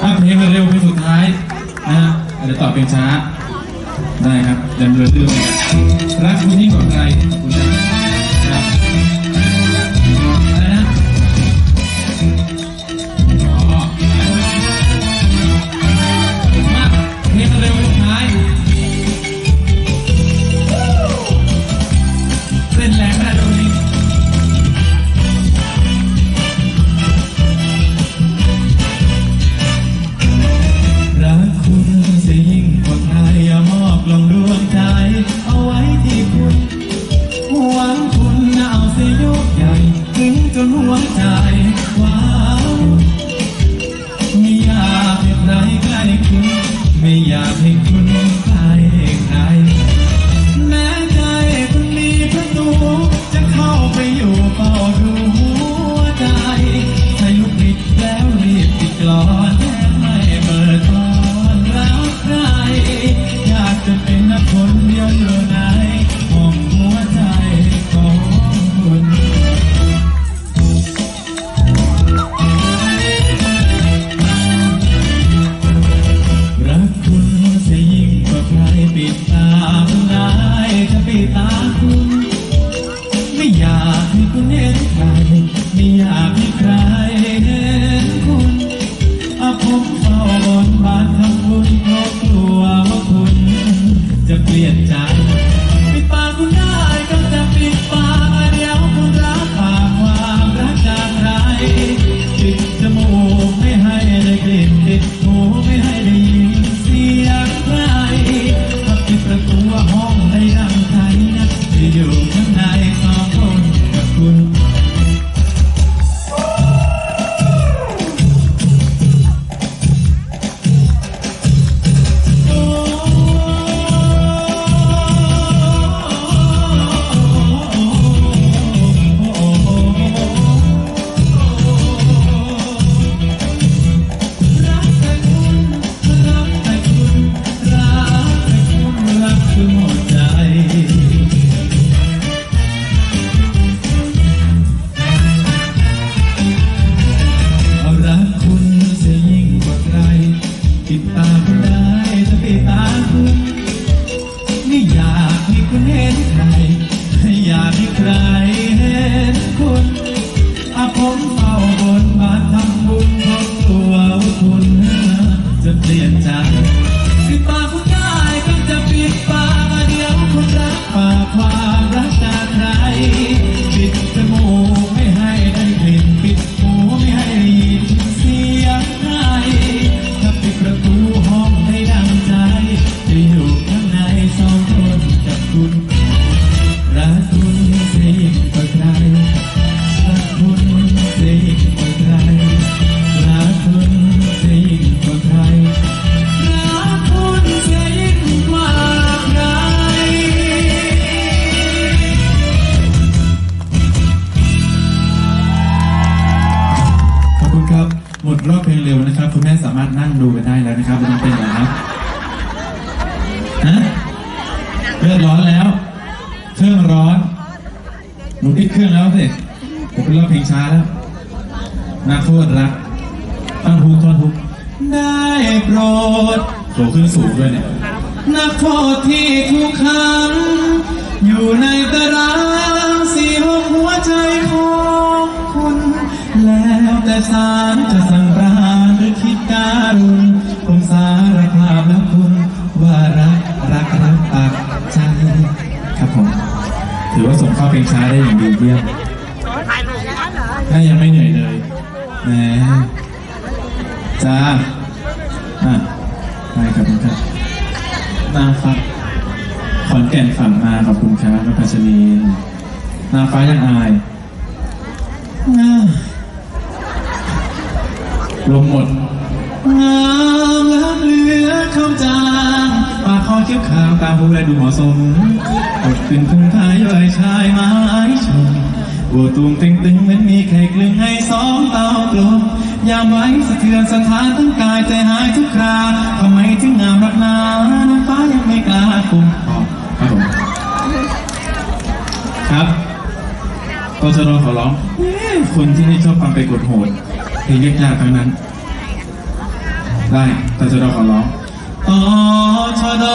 ถ้าเพลงเร็วเพลงสุดท้ายนะฮะอาจจะตอบเพลงช้า ได้ครับเดินเรือเรื่องรักคุณยิ่งกว่าใครคุณนะ ใครไม่อยากให้ใครเห็นคุณอาผมเฝ้าบนบานทำบุญเพราะกลัวว่าคุณ จะเปลี่ยนใจ ใครเห็นคุณอาผมามารถนั่งดูกันได้แล้วนะครับไม่ต้องเป็นแล้วครับฮะเลือดร้อนแล้ว เครื่องร้อนหนูปิดเครื่องแล้วสิผมเป็นรอบเพลงช้าแล้วนักโทษรักตั้งฮุกท่อนฮุกได้โปรดโผล่ขึ้นสูงด้วยเนี่ยนักโทษที่ถูกขังอยู่ในตารางสีห้องหัวใจของคุณ แล้วแต่ศาลจะ ลงช้าได้อย่างดีเยี่ยมถ้ายังไม่เหนื่อยเลยแหมจ้าอะได้ครับคุณครับนาฟ้าขอนแก่นฝังมาขอบคุณครับพระพัชนีนาฟ้ายังอายลมหมดงามล้ำเหลือเข้าจาง คอเขียวขาวตาหูและดูเหมาะสมกดขึ้นพึ่งพายย่อยชายไม้ชมบัวตูมตึงตึงเหมือนมีใครกลึงให้สองเตากลมยามไว้สะเทือนสถานทั้งกายใจหายทุกคราทำไมถึงงามรักนาน้ำฟ้ายังไม่กล้าคุมครับผมครับตชรขอร้องคนที่ไม่ชอบฟังไปกดโหดเพลงยากๆทั้งนั้น ได้แต่จะราขอร้อง ต่อชด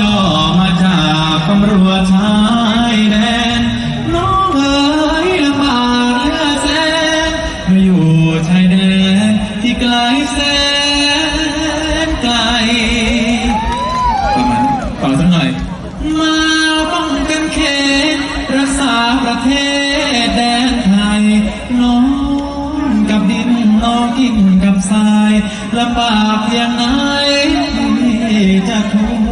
ย่อมาจากตำรวจชายแดน น้องเอ๋ยลำบากเหลือแสนมาอยู่ชายแดนที่ไกลแสนไกลประมาณนี้ฟังสักหน่อย มาป้องกันเขตรักษาประเทศแดนไทยน้องกับดินน้องกินกับทรายลำบากเพียงไห te